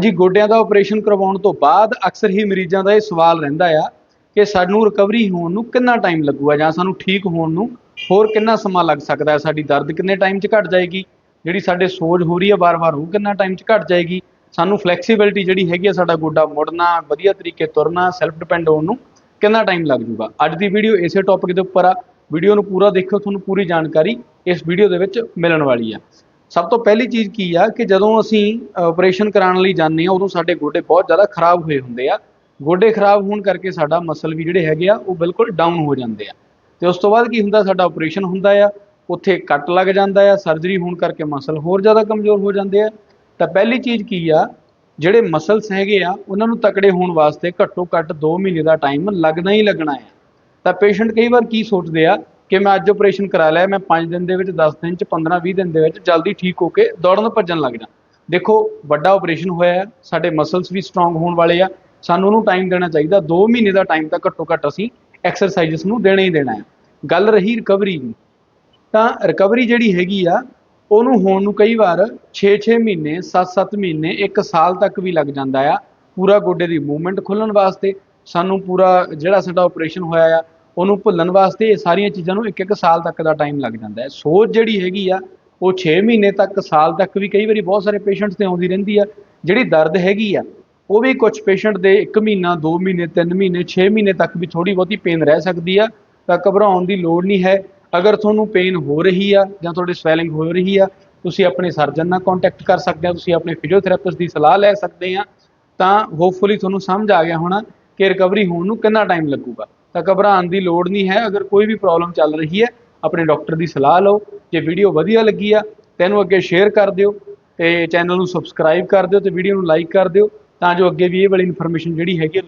ਹਾਂਜੀ, ਗੋਡਿਆਂ ਦਾ ਆਪਰੇਸ਼ਨ ਕਰਵਾਉਣ ਤੋਂ ਬਾਅਦ ਅਕਸਰ ਹੀ ਮਰੀਜ਼ਾਂ ਦਾ ਇਹ ਸਵਾਲ ਰਹਿੰਦਾ ਆ ਕਿ ਸਾਨੂੰ ਰਿਕਵਰੀ ਹੋਣ ਨੂੰ ਕਿੰਨਾ ਟਾਈਮ ਲੱਗੂਗਾ ਜਾਂ ਸਾਨੂੰ ਠੀਕ ਹੋਣ ਨੂੰ ਹੋਰ ਕਿੰਨਾ ਸਮਾਂ ਲੱਗ ਸਕਦਾ ਹੈ? ਸਾਡੀ ਦਰਦ ਕਿੰਨੇ ਟਾਈਮ 'ਚ ਘਟ ਜਾਏਗੀ? ਜਿਹੜੀ ਸਾਡੇ ਸੋਜ ਹੋ ਰਹੀ ਹੈ ਵਾਰ-ਵਾਰ ਉਹ ਕਿੰਨਾ ਟਾਈਮ 'ਚ ਘਟ ਜਾਏਗੀ? ਸਾਨੂੰ ਫਲੈਕਸੀਬਿਲਟੀ ਜਿਹੜੀ ਹੈਗੀ ਆ ਸਾਡਾ ਗੋਡਾ ਮੁੜਨਾ, ਵਧੀਆ ਤਰੀਕੇ ਤੁਰਨਾ ਸੈਲਫ ਡਿਪੈਂਡ ਹੋਣ ਨੂੰ ਕਿੰਨਾ ਟਾਈਮ ਲੱਗ ਜੂਗਾ ਅੱਜ ਦੀ ਵੀਡੀਓ ਇਸੇ ਟੌਪਿਕ ਦੇ ਉੱਪਰ ਆ। ਵੀਡੀਓ ਨੂੰ ਪੂਰਾ ਦੇਖਿਓ, ਤੁਹਾਨੂੰ ਪੂਰੀ ਜਾਣਕਾਰੀ ਇਸ ਵੀਡੀਓ ਦੇ ਵਿੱਚ ਮਿਲਣ ਵਾਲੀ ਆ। ਸਭ ਤੋਂ ਪਹਿਲੀ ਚੀਜ਼ ਕੀ ਆ ਕਿ ਜਦੋਂ ਅਸੀਂ ਆਪਰੇਸ਼ਨ ਕਰਾਉਣ ਲਈ ਜਾਂਦੇ ਆ ਉਦੋਂ ਸਾਡੇ ਗੋਡੇ ਬਹੁਤ ਜ਼ਿਆਦਾ ਖਰਾਬ ਹੋਏ ਹੁੰਦੇ ਆ। ਗੋਡੇ ਖਰਾਬ ਹੋਣ ਕਰਕੇ ਸਾਡਾ ਮਸਲ ਵੀ ਜਿਹੜੇ ਹੈਗੇ ਆ, ਉਹ ਬਿਲਕੁਲ ਡਾਊਨ ਹੋ ਜਾਂਦੇ ਆ। ਤੇ ਉਸ ਤੋਂ ਬਾਅਦ ਕੀ ਹੁੰਦਾ, ਸਾਡਾ ਆਪਰੇਸ਼ਨ ਹੁੰਦਾ ਆ, ਉੱਥੇ ਕੱਟ ਲੱਗ ਜਾਂਦਾ ਆ ਸਰਜਰੀ ਹੋਣ ਕਰਕੇ ਮਸਲ ਹੋਰ ਜ਼ਿਆਦਾ ਕਮਜ਼ੋਰ ਹੋ ਜਾਂਦੇ ਆ। ਤਾਂ ਪਹਿਲੀ ਚੀਜ਼ ਕੀ ਆ, ਜਿਹੜੇ ਮਸਲਸ ਹੈਗੇ ਆ, ਉਹਨਾਂ ਨੂੰ ਤਕੜੇ ਹੋਣ ਵਾਸਤੇ ਘੱਟੋ ਘੱਟ 2 ਮਹੀਨੇ ਦਾ ਟਾਈਮ ਲੱਗਣਾ ਹੀ ਲੱਗਣਾ ਆ। ਤਾਂ ਪੇਸ਼ੈਂਟ ਕਈ ਵਾਰ ਕੀ ਸੋਚਦੇ ਆ ਕਿ ਮੈਂ ਅੱਜ ਆਪਰੇਸ਼ਨ ਕਰਾ ਲਿਆ, ਮੈਂ 5 ਦਿਨ ਦੇ ਵਿੱਚ 10 ਦਿਨ ਚ 15 20 ਦਿਨ ਦੇ ਵਿੱਚ ਜਲਦੀ ਠੀਕ ਹੋ ਕੇ ਦੌੜਨ ਭੱਜਣ ਲੱਗ ਜਾ ਦੇਖੋ, ਵੱਡਾ ਆਪਰੇਸ਼ਨ ਹੋਇਆ ਹੈ, ਸਾਡੇ ਮਸਲਸ ਵੀ ਸਟਰੋਂਗ ਹੋਣ ਵਾਲੇ ਆ, ਸਾਨੂੰ ਉਹਨੂੰ ਟਾਈਮ ਦੇਣਾ ਚਾਹੀਦਾ। 2 ਮਹੀਨੇ ਦਾ ਟਾਈਮ ਤਾਂ ਘੱਟੋ ਘੱਟ ਅਸੀਂ ਐਕਸਰਸਾਈਜ਼ਸ ਨੂੰ ਦੇਣਾ ਹੀ ਦੇਣਾ ਹੈ। ਗੱਲ ਰਹੀ ਰਿਕਵਰੀ ਦੀ, ਤਾਂ ਰਿਕਵਰੀ ਜਿਹੜੀ ਹੈਗੀ ਆ, ਉਹਨੂੰ ਹੋਣ ਨੂੰ ਕਈ ਵਾਰ 6-6 ਮਹੀਨੇ 7-7 ਮਹੀਨੇ 1 ਸਾਲ ਤੱਕ ਵੀ ਲੱਗ ਜਾਂਦਾ ਆ। ਪੂਰਾ ਗੋਡੇ ਦੀ ਮੂਵਮੈਂਟ ਖੁੱਲਣ ਵਾਸਤੇ, ਸਾਨੂੰ ਪੂਰਾ ਜਿਹੜਾ ਸਾਡਾ ਆਪਰੇਸ਼ਨ ਹੋਇਆ ਆ ਉਹਨੂੰ ਭੁੱਲਣ ਵਾਸਤੇ ਇਹ ਸਾਰੀਆਂ ਚੀਜ਼ਾਂ ਨੂੰ ਇੱਕ ਇੱਕ ਸਾਲ ਤੱਕ ਦਾ ਟਾਈਮ ਲੱਗ ਜਾਂਦਾ ਹੈ। ਸੋਚ ਜਿਹੜੀ ਹੈਗੀ ਆ, ਉਹ 6 ਮਹੀਨੇ ਤੱਕ, ਸਾਲ ਤੱਕ ਵੀ ਕਈ ਵਾਰੀ ਬਹੁਤ ਸਾਰੇ ਪੇਸ਼ੈਂਟਸ ਤੇ ਆਉਂਦੀ ਰਹਿੰਦੀ ਆ। ਜਿਹੜੀ ਦਰਦ ਹੈਗੀ ਆ, ਉਹ ਵੀ ਕੁਝ ਪੇਸ਼ੈਂਟ ਦੇ 1 ਮਹੀਨਾ 2 ਮਹੀਨੇ 3 ਮਹੀਨੇ 6 ਮਹੀਨੇ ਤੱਕ ਵੀ ਥੋੜੀ ਬਹੁਤੀ ਪੇਨ ਰਹਿ ਸਕਦੀ ਆ, ਤਾਂ ਘਬਰਾਉਣ ਦੀ ਲੋੜ ਨਹੀਂ ਹੈ। ਅਗਰ ਤੁਹਾਨੂੰ ਪੇਨ ਹੋ ਰਹੀ ਆ ਜਾਂ ਤੁਹਾਡੀ ਸਵੈਲਿੰਗ ਹੋ ਰਹੀ ਆ, ਤੁਸੀਂ ਆਪਣੇ ਸਰਜਨ ਨਾਲ ਕੰਟੈਕਟ ਕਰ ਸਕਦੇ ਆ, ਤੁਸੀਂ ਆਪਣੇ ਫਿਜ਼ੀਓਥੈਰੇਪਿਸਟ ਦੀ ਸਲਾਹ ਲੈ ਸਕਦੇ ਆ। ਤਾਂ ਹੋਪਫੁਲੀ ਤੁਹਾਨੂੰ ਸਮਝ ਆ ਗਿਆ ਹੋਣਾ ਕਿ ਰਿਕਵਰੀ ਹੋਣ ਨੂੰ ਕਿੰਨਾ ਟਾਈਮ ਲੱਗੂਗਾ। ਤਾਂ ਘਬਰਾਉਣ ਦੀ ਲੋੜ ਨਹੀਂ ਹੈ। ਅਗਰ ਕੋਈ ਵੀ ਪ੍ਰੋਬਲਮ ਚੱਲ ਰਹੀ ਹੈ, ਆਪਣੇ ਡਾਕਟਰ ਦੀ ਸਲਾਹ ਲਓ। ਜੇ ਵੀਡੀਓ ਵਧੀਆ ਲੱਗੀ ਆ ਤੈਨੂੰ ਅੱਗੇ ਸ਼ੇਅਰ ਕਰ ਦਿਓ ਤੇ ਚੈਨਲ ਨੂੰ ਸਬਸਕ੍ਰਾਈਬ ਕਰ ਦਿਓ ਤੇ ਵੀਡੀਓ ਨੂੰ ਲਾਈਕ ਕਰ ਦਿਓ ਤਾਂ ਜੋ ਅੱਗੇ ਵੀ ਇਹ ਵਾਲੀ ਇਨਫੋਰਮੇਸ਼ਨ ਜਿਹੜੀ ਹੈਗੀ